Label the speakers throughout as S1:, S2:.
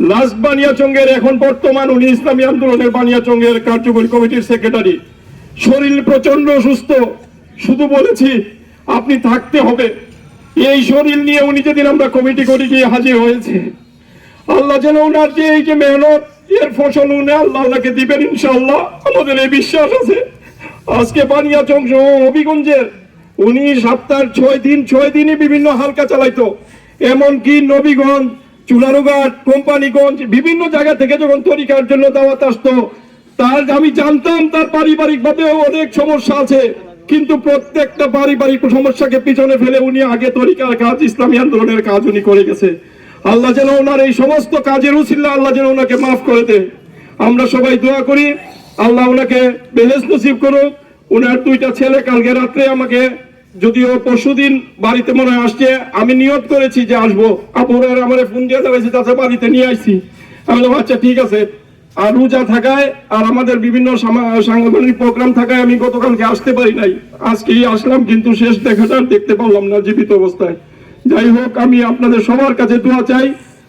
S1: Last বানিয়াচঙ্গের এখন বর্তমান উনি ইসলামী আন্দোলনের বানিয়াচঙ্গের কার্যকরী কমিটির সেক্রেটারি। শরীর প্রচণ্ড সুস্থ শুধু বলেছি আপনি থাকতে হবে। এই শরীর নিয়ে উনি যেদিন আমরা কমিটি করে গিয়ে হাজির হয়েছে। আল্লাহ যেন ওনার যে এই যে মেহনত, এর ফসল উনি আল্লাহ ওনাকে দিবেন ইনশাআল্লাহ, আমাদের এই বিশ্বাস আছে। আজকে বানিয়াচং সহ হবিগঞ্জের, উনি সপ্তাহ ছয় দিন, ছয় দিনই বিভিন্ন হালকা চালাইতো। এমনকি নবীগঞ্জ চুনারুঘাট কোম্পানিগঞ্জ বিভিন্ন জায়গা থেকে যখন তরিকার জন্য দাওয়াত আসতো, তার আমি জানতাম তার পারিবারিক ভাবে অনেক সমস্যা আছে। কিন্তু প্রত্যেকটা পারিবারিক সমস্যাকে পিছনে ফেলে উনি আগে তরিকার কাজ, ইসলামী আন্দোলনের কাজ উনি করে গেছে। আল্লাহ যেন ওনার এই সমস্ত কাজের উচিল্লা আল্লাহ যেন ওনাকে মাফ করে দেয় আমরা সবাই দোয়া করি, আল্লাহ ওনাকে বেহেস নসিব করুক। ওনার দুইটা ছেলে কালকে রাত্রে আমাকে যদিও পরশুদিন বাড়িতে মনে হয় আসছে আমি নিয়ত করেছি যে আসব। আপুরের আমার ফোন দিয়ে দেওয়াইছি তাতে বাড়িতে নিয়ে আসছি আমি বললাম, আচ্ছা ঠিক আছে। আর রোজা থাকায় আর আমাদের বিভিন্ন সাংগঠনিক প্রোগ্রাম থাকায় আমি গতকালকে আসতে পারি নাই। আজকেই আসলাম কিন্তু শেষ দেখাটা দেখতে পারলাম না জীবিত অবস্থায়। যাই হোক আমি আপনাদের সবার কাছে দোয়া চাই।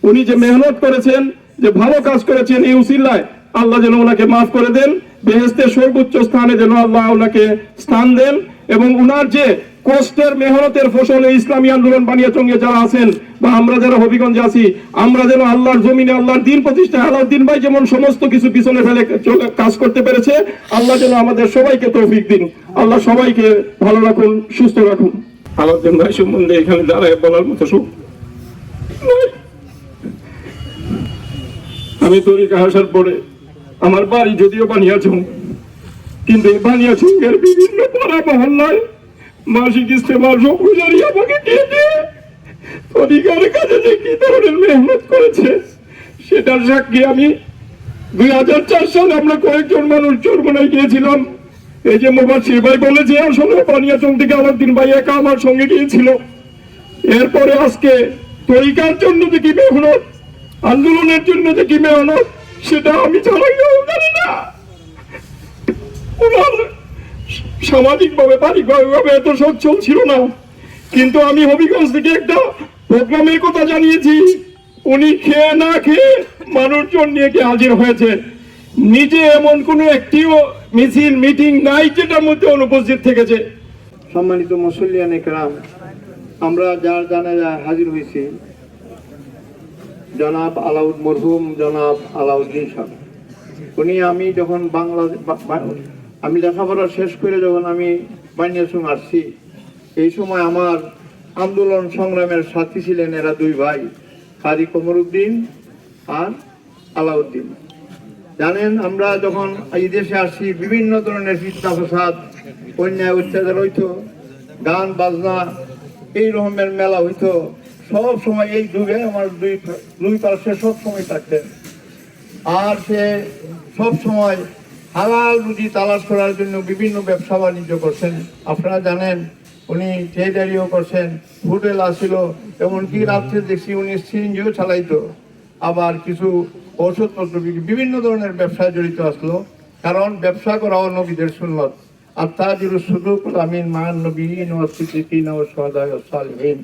S1: উনি যে মেহনত করেছেন যে ভালো কাজ করেছেন এই উসিল্লায় আল্লাহ যেন ওনাকে মাফ করে দেন। বেহেস্তের সর্বোচ্চ স্থানে যেন আল্লাহ ওনাকে স্থান দেন এবং উনার যে কষ্টের মেহনতের ফসল এই ইসলামী আন্দোলন বানিয়াচঙ্গে যারা আছেন বা আমরা যারা হবিগঞ্জে আছি, আমরা যেন আল্লাহর জমিনে, আল্লাহর দিন প্রতিষ্ঠায় আল্লাহর ভাই যেমন সমস্ত কিছু পিছনে ফেলে কাজ করতে পেরেছে, আল্লাহ যেন আমাদের সবাইকে তৌফিক দিন। আল্লাহ সবাইকে ভালো রাখুন, সুস্থ রাখুন। আলাউদ্দিন ভাই সম্বন্ধে এখানে দাঁড়ায় বলার মতো সুখ আমি তরিকা আসার পরে আমার বাড়ি যদিও বানিয়াছুং, কিন্তু এই এর বিভিন্ন পাড়া মহল্লায় মাসিক ইস্তেমার সবগুজারি আমাকে দিয়ে দিয়ে তরিকার কাজে যে কি ধরনের মেহনত করেছে, সেটার সাক্ষী আমি দুই হাজার চার সালে আমরা কয়েকজন মানুষ চোরমোনায় গিয়েছিলাম। এই যে মোবাসির ভাই বলেছে, আসলে বানিয়াচং থেকে আলাউদ্দিন ভাই একা আমার সঙ্গে গিয়েছিল। এরপরে আজকে তরিকার জন্য যে কি মেহনত, আন্দোলনের জন্য যে কি মেহনত, সেটা আমি চালাইও জানি না ওনার সামাজিক ভাবে পারিবারিকভাবে এত সচ্ছল ছিল না। কিন্তু আমি হবিগঞ্জ থেকে একটা প্রোগ্রামের কথা জানিয়েছি। উনি খেয়ে না খেয়ে মানুষজন নিয়ে গিয়ে হাজির হয়েছে। নিজে এমন কোনো একটিও মিছিল, মিটিং নাই যেটার মধ্যে অনুপস্থিত থেকেছে।
S2: সম্মানিত মুসল্লিয়ান একরাম, আমরা যার জানাজায় হাজির হয়েছি, জনাব আলাউদ মরহুম, জনাব আলাউদ্দিন সাহেব। উনি আমি যখন বাংলা আমি লেখাপড়া শেষ করে যখন আমি বানিয়াসুং আসছি, এই সময় আমার আন্দোলন সংগ্রামের সাথী ছিলেন এরা দুই ভাই কারি কমরুদ্দিন আর আলাউদ্দিন। জানেন, আমরা যখন এই দেশে আসছি, বিভিন্ন ধরনের ফিতনা ফসাদ অন্যায় অত্যাচার হইতো, গান, বাজনা, এই রকমের মেলা হইতো, সব সময় এই যুগে আমার দুই দুই পার্শ্বে সব সময় থাকতেন। আর সে সব সময় হালাল রুজি তালাশ করার জন্য বিভিন্ন ব্যবসা বাণিজ্য করছেন। আপনারা জানেন, উনি ট্রেডারিও করছেন, হোটেল আসছিল এমনকি রাত্রে দেখছি উনি সিএনজিও চালাইতো। আবার কিছু ঔষধপত্র বিক্রি বিভিন্ন ধরনের ব্যবসায় জড়িত আসলো। কারণ ব্যবসা করাও নবীদের সুন্নত। আর তা তাজির শুধু আমিন মান নবীন ও সালহীন।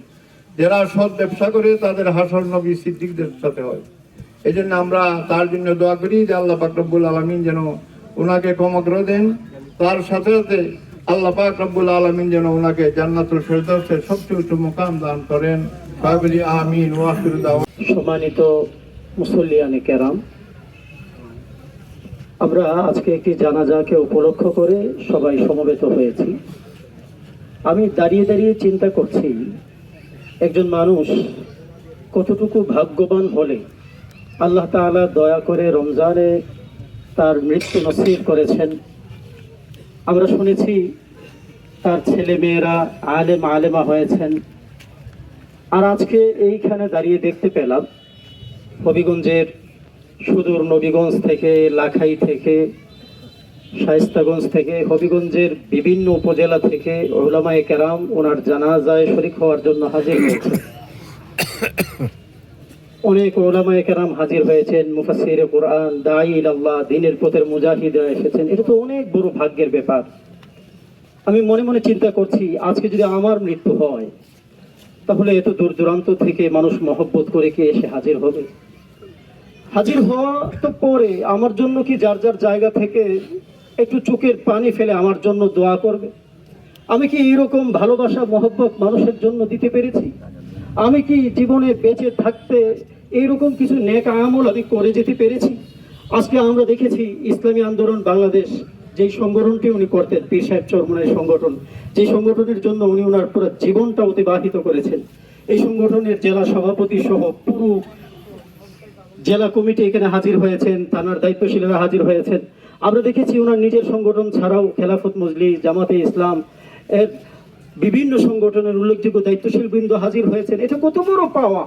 S2: যারা সৎ ব্যবসা করে, তাদের হাসর নবী সিদ্দিকদের সাথে হয়। এই জন্য আমরা তার জন্য দোয়া করি যে আল্লাহ পাক রব্বুল আলমিন যেন ওনাকে ক্ষমগ্র দেন। তার সাথে সাথে আল্লাহ পাক রব্বুল আলমিন যেন ওনাকে জান্নাতুল ফেরদৌসের সবচেয়ে উচ্চ মুকাম দান করেন। আমিন
S3: সম্মানিত মুসল্লিয়ানে কেরাম, আমরা আজকে একটি জানাজাকে উপলক্ষ করে সবাই সমবেত হয়েছি। আমি দাঁড়িয়ে দাঁড়িয়ে চিন্তা করছি, একজন মানুষ কতটুকু ভাগ্যবান হলে আল্লাহ তাআলা দয়া করে রমজানে তার মৃত্যু নসিব করেছেন। আমরা শুনেছি তার ছেলে মেয়েরা আলেম আলেমা হয়েছেন। আর আজকে এইখানে দাঁড়িয়ে দেখতে পেলাম হবিগঞ্জের সুদূর নবীগঞ্জ থেকে, লাখাই থেকে, শায়েস্তাগঞ্জ থেকে, হবিগঞ্জের বিভিন্ন উপজেলা থেকে ওলামায়ে কেরাম ওনার জানাজায় শরিক হওয়ার জন্য হাজির হয়েছে। অনেক ওলামায়ে কেরাম হাজির হয়েছেন মুফাসির কোরআন দাই আল্লাহ দিনের পথের মুজাহিদরা এসেছেন। এটা তো অনেক বড় ভাগ্যের ব্যাপার। আমি মনে মনে চিন্তা করছি, আজকে যদি আমার মৃত্যু হয়, তাহলে এত দূর দূরান্ত থেকে মানুষ মহব্বত করে কি এসে হাজির হবে? হাজির হওয়া তো পরে, আমার জন্য কি যার যার জায়গা থেকে একটু চোখের পানি ফেলে আমার জন্য দোয়া করবে? আমি কি এরকম ভালোবাসা, মহব্বত মানুষের জন্য দিতে পেরেছি? আমি কি জীবনে বেঁচে থাকতে এইরকম কিছু নেক আমল আমি করে যেতে পেরেছি। আজকে আমরা দেখেছি ইসলামী আন্দোলন বাংলাদেশ, যেই সংগঠনটি উনি করতেন, পীর সাহেব চরমনের সংগঠন যে সংগঠনের জন্য উনি ওনার পুরো জীবনটা অতিবাহিত করেছেন। এই সংগঠনের জেলা সভাপতি সহ পুরো জেলা কমিটি এখানে হাজির হয়েছেন, থানার দায়িত্বশীলরা হাজির হয়েছেন। আমরা দেখেছি ওনার নিজের সংগঠন ছাড়াও খেলাফত মজলিস, জামাতে ইসলাম এর বিভিন্ন সংগঠনের উল্লেখযোগ্য দায়িত্বশীল বৃন্দ হাজির হয়েছেন। এটা কত বড় পাওয়া?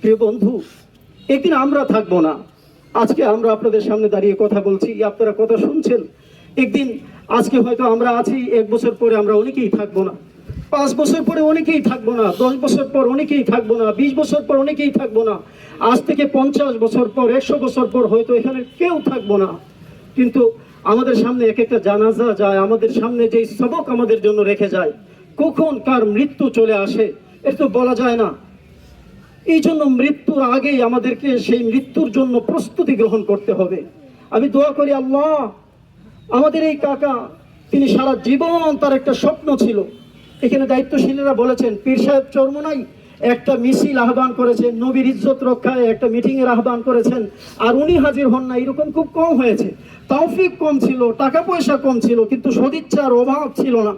S3: প্রিয় বন্ধু, একদিন আমরা থাকব না। আজকে আমরা আপনাদের সামনে দাঁড়িয়ে কথা বলছি। আপনারা কথা শুনছেন। একদিন আজকে হয়তো আমরা আছি, এক বছর পরে আমরা অনেকেই থাকব না। পাঁচ বছর পরে অনেকেই থাকব না, দশ বছর পর অনেকেই থাকব না, বিশ বছর পর অনেকেই থাকব না। আজ থেকে পঞ্চাশ বছর পর, একশো বছর পর হয়তো এখানে কেউ থাকব না। কিন্তু আমাদের সামনে এক একটা জানাজা যায়, আমাদের সামনে যেই সবক আমাদের জন্য রেখে যায়, কখন কার মৃত্যু চলে আসে এটা তো বলা যায় না। এই জন্য মৃত্যুর আগেই আমাদেরকে সেই মৃত্যুর জন্য প্রস্তুতি গ্রহণ করতে হবে। আমি দোয়া করি আল্লাহ, আমাদের এই কাকা, তিনি সারা জীবন তার একটা স্বপ্ন ছিল। এখানে দায়িত্বশীলেরা বলেছেন, পীর সাহেব চরমনাই একটা মিছিল আহ্বান করেছেন, নবীর ইজ্জত রক্ষায় একটা মিটিং এর আহ্বান করেছেন, আর উনি হাজির হন না, এরকম খুব কম হয়েছে। তৌফিক কম ছিল টাকা পয়সা কম ছিল, কিন্তু সদিচ্ছার অভাব ছিল না।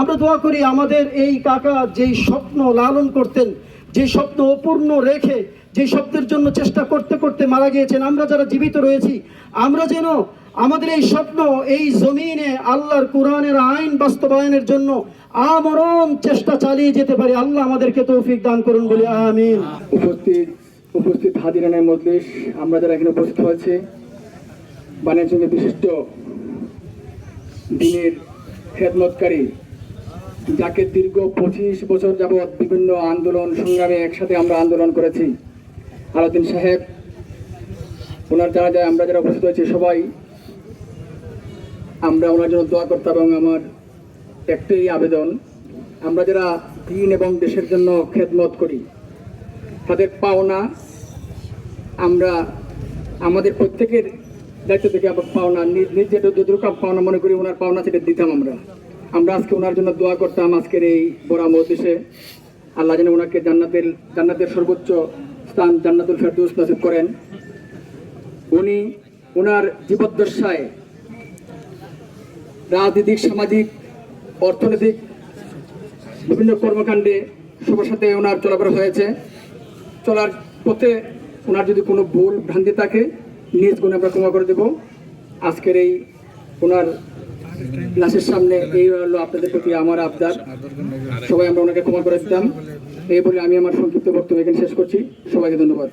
S3: আমরা দোয়া করি আমাদের এই কাকা যেই স্বপ্ন লালন করতেন যে স্বপ্ন অপূর্ণ রেখে, যে স্বপ্নের জন্য চেষ্টা করতে করতে মারা গিয়েছেন, আমরা যারা জীবিত রয়েছি, আমরা যেন আমাদের এই স্বপ্ন, এই জমিনে আল্লাহর কোরআনের আইন বাস্তবায়নের জন্য আমরণ চেষ্টা চালিয়ে যেতে পারি। আল্লাহ আমাদেরকে তৌফিক দান করুন বলে আমিন।
S4: উপস্থিত উপস্থিত হাজিরানের মজলিস, আমরা যারা এখানে উপস্থিত হয়েছে, বাণিজ্যকে বিশিষ্ট দিনের খেদমতকারী যাকে দীর্ঘ পঁচিশ বছর যাবৎ বিভিন্ন আন্দোলন সংগ্রামে একসাথে আমরা আন্দোলন করেছি। আলাউদ্দিন সাহেব, ওনার যারা যায় আমরা যারা উপস্থিত হয়েছি সবাই, আমরা ওনার জন্য দোয়া করতাম এবং আমার একটাই আবেদন, আমরা যারা দিন এবং দেশের জন্য খেদমত করি, তাদের পাওনা আমরা আমাদের প্রত্যেকের দায়িত্ব থেকে আবার পাওনা, নিজ নিজ যেটা যতটুকু পাওনা মনে করি, ওনার পাওনা সেটা দিতাম আমরা। আমরা আজকে ওনার জন্য দোয়া করতাম আজকের এই বড় মজলিসে আল্লাহ যেন ওনাকে জান্নাতের জান্নাতের সর্বোচ্চ স্থান জান্নাতুল ফেরদৌস নসিব করেন। উনি ওনার জীবদ্দশায় রাজনৈতিক, সামাজিক, অর্থনৈতিক বিভিন্ন কর্মকাণ্ডে সবার সাথে ওনার চলাফেরা হয়েছে। চলার পথে ওনার যদি কোনো ভুল ভ্রান্তি থাকে, নিজ গুণে আমরা ক্ষমা করে দেব। আজকের এই ওনার লাশের সামনে এই হলো আপনাদের প্রতি আমার আবদার। সবাই আমরা ওনাকে ক্ষমা করে দিতাম। এই বলে আমি আমার সংক্ষিপ্ত বক্তব্য এখানে শেষ করছি। সবাইকে ধন্যবাদ।